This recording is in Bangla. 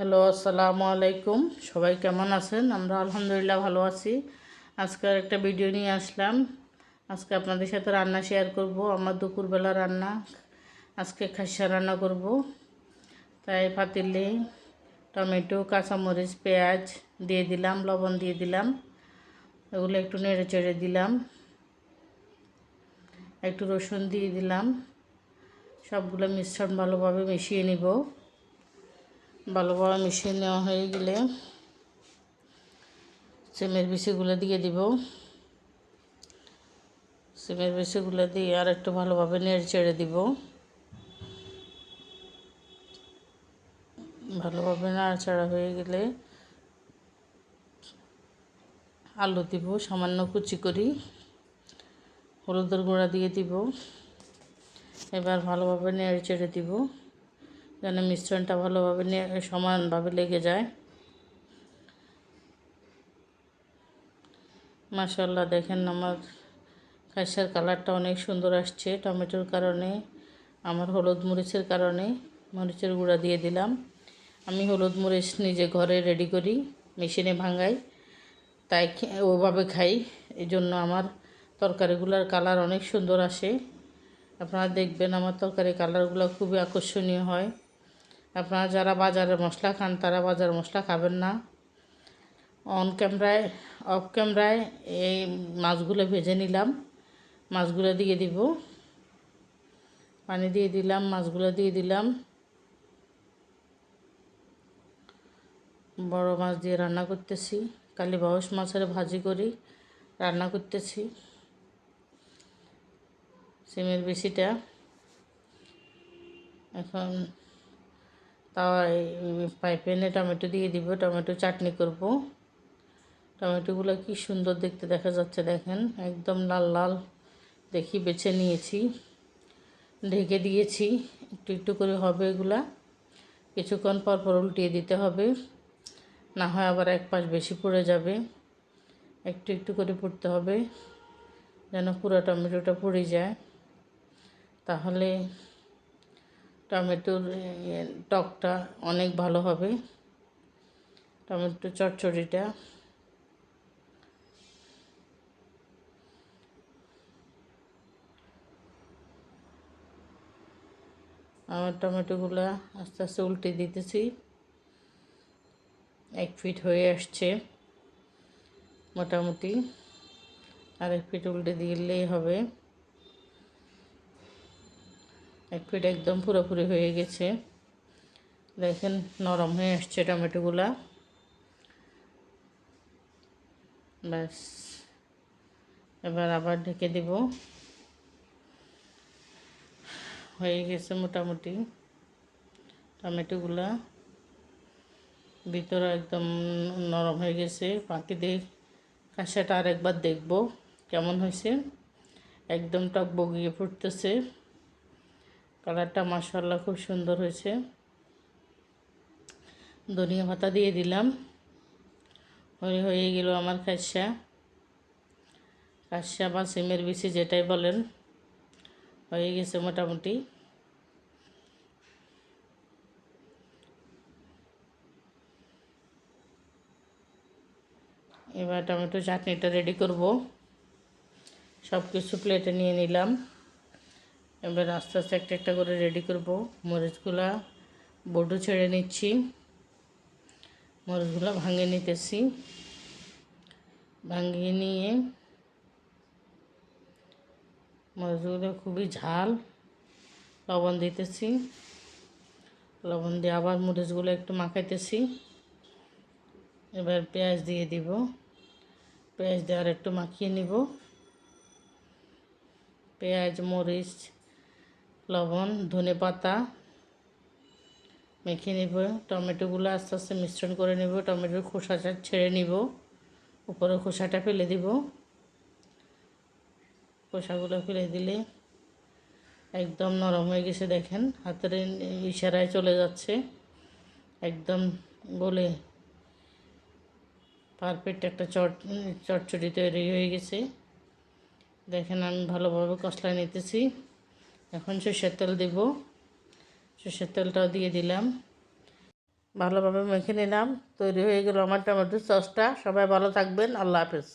হ্যালো, আসসালামু আলাইকুম। সবাই কেমন আছেন? আমরা আলহামদুলিল্লাহ ভালো আছি। আজকে একটা ভিডিও নিয়ে আসলাম। আজকে আপনাদের সাথে রান্না শেয়ার করব। আমার দুপুরবেলা রান্না, আজকে খাসা রান্না করব। তাই পাতিলে টমেটো, কাঁচামরিচ, পেঁয়াজ দিয়ে দিলাম, লবণ দিয়ে দিলাম। এগুলো একটু নেড়ে চেড়ে দিলাম। একটু রসুন দিয়ে দিলাম। সবগুলো মিশ্রণ ভালোভাবে মিশিয়ে নিব। ভালোভাবে মিশিয়ে নেওয়া হয়ে গেলে সিমের বিচিগুলো দিয়ে দিব। সিমের বিচিগুলো দিয়ে আর একটু ভালোভাবে নেড়ে চেড়ে দিব। ভালোভাবে নাড়াচাড়া হয়ে গেলে আলু দিব, সামান্য কুচি করি। হলুদের গুঁড়া দিয়ে দিব। এবার ভালোভাবে নেড়ে চেড়ে দিব। যেন মিশ্রণটা ভালোভাবে সমানভাবে লেগে যায়। মাসাল্লাহ দেখেন আমার খাইসার কালারটা অনেক সুন্দর আসছে টমেটোর কারণে, আমার হলুদ মরিচের কারণে, মরিচের গুঁড়া দিয়ে দিলাম। আমি হলুদ মরিচ নিজে ঘরে রেডি করি, মেশিনে ভাঙাই, তাই ওভাবে খাই এই জন্য আমার তরকারিগুলোর কালার অনেক সুন্দর আসে। আপনারা দেখবেন আমার তরকারি কালারগুলো খুবই আকর্ষণীয় হয়। আপনারা যারা বাজারের মশলা খান, তারা বাজার মশলা খাবেন না। অন ক্যামেরায় অফ ক্যামেরায় এই মাছগুলো ভেজে নিলাম। মাছগুলো দিয়ে দিব। পানি দিয়ে দিলাম, মাছগুলো দিয়ে দিলাম। বড় মাছ দিয়ে রান্না করতেছি। কালি বাউস মাছের ভাজি করি, রান্না করতেছি। সিমের বেশিটা। এখন তাওয়ায় প্যানে টমেটো দিয়ে দিব। টমেটো চাটনি করব। টমেটোগুলো কি সুন্দর দেখতে দেখা যাচ্ছে দেখেন, একদম লাল লাল দেখি বেছে নিয়েছি, ঢেকে দিয়েছি, একটু একটু করে হবে এগুলা। কিছুক্ষণ পর পর উল্টিয়ে দিতে হবে, না হয় আবার এক পাশ বেশি পড়ে যাবে। একটু একটু করে পড়তে হবে, যেন পুরো টমেটোটা পড়ে যায়। তাহলে টমেটোর টকটা অনেক ভালো হবে। টমেটো চটচড়িটা আমার টমেটোগুলো আস্তে আস্তে উল্টে দিতেছি। এক ফিট হয়ে আসছে, মোটামুটি। আর এক ফিট উল্টে দিলেই হবে। এক ফিট একদম পুরোপুরি হয়ে গেছে। দেখেন নরম হয়ে আসছে টমেটোগুলা। ব্যাস। এবার আবার ঢেকে দেব। হয়ে গেছে মোটামুটি টমেটোগুলা। ভিতরে একদম নরম হয়ে গেছে। বাকি দিয়ে কাঁসাটা আরেকবার দেখব কেমন হয়েছে। একদম টক বগিয়ে ফুটতেছে। কালারটা মাসাল্লাহ খুব সুন্দর হয়েছে। ধনিয়া পাতা দিয়ে দিলাম। হয়ে হয়ে গেল আমার খাসা খাসা বা সিমের বিচি যেটাই বলেন, হয়ে গেছে মোটামুটি। এবার টমেটো চাটনিটা রেডি করব। সব কিছু প্লেটে নিয়ে নিলাম। এবার আস্তে আস্তে একটা একটা করে রেডি করব। মরিচগুলা বডু ছেড়ে নিচ্ছি। মরিচগুলো ভাঙিয়ে নিতেছি। ভাঙিয়ে নিয়ে মরিচগুলো খুবই ঝাল। লবণ দিতেছি। লবণ দিয়ে আবার মরিচগুলো একটু মাখাইতেছি। এবার পেঁয়াজ দিয়ে দিব। পেঁয়াজ দিয়ে আর একটু মাখিয়ে নিব। পেঁয়াজ, মরিচ লবণ, ধনে পাতা মেখে নেব। টমেটোগুলো আস্তে আস্তে মিশ্রণ করে নেব। টমেটোর খোসাটা ছেড়ে নিব। উপরে খোসাটা ফেলে দিব। খোসাগুলো ফেলে দিলে একদম নরম হয়ে গেছে, দেখেন। হাতের ইশারায় চলে যাচ্ছে। একদম বলে পারফেক্ট একটা চট, চটচটি তৈরি হয়ে গেছে। দেখেন আমি ভালোভাবে কষলা নিতেছি। এখন সর্ষের তেল দেব। সর্ষের তেলটাও দিয়ে দিলাম। ভালোভাবে মেখে নিলাম। তৈরি হয়ে গেল আমার টমেটোর সসটা। সবাই ভালো থাকবেন। আল্লাহ হাফেজ।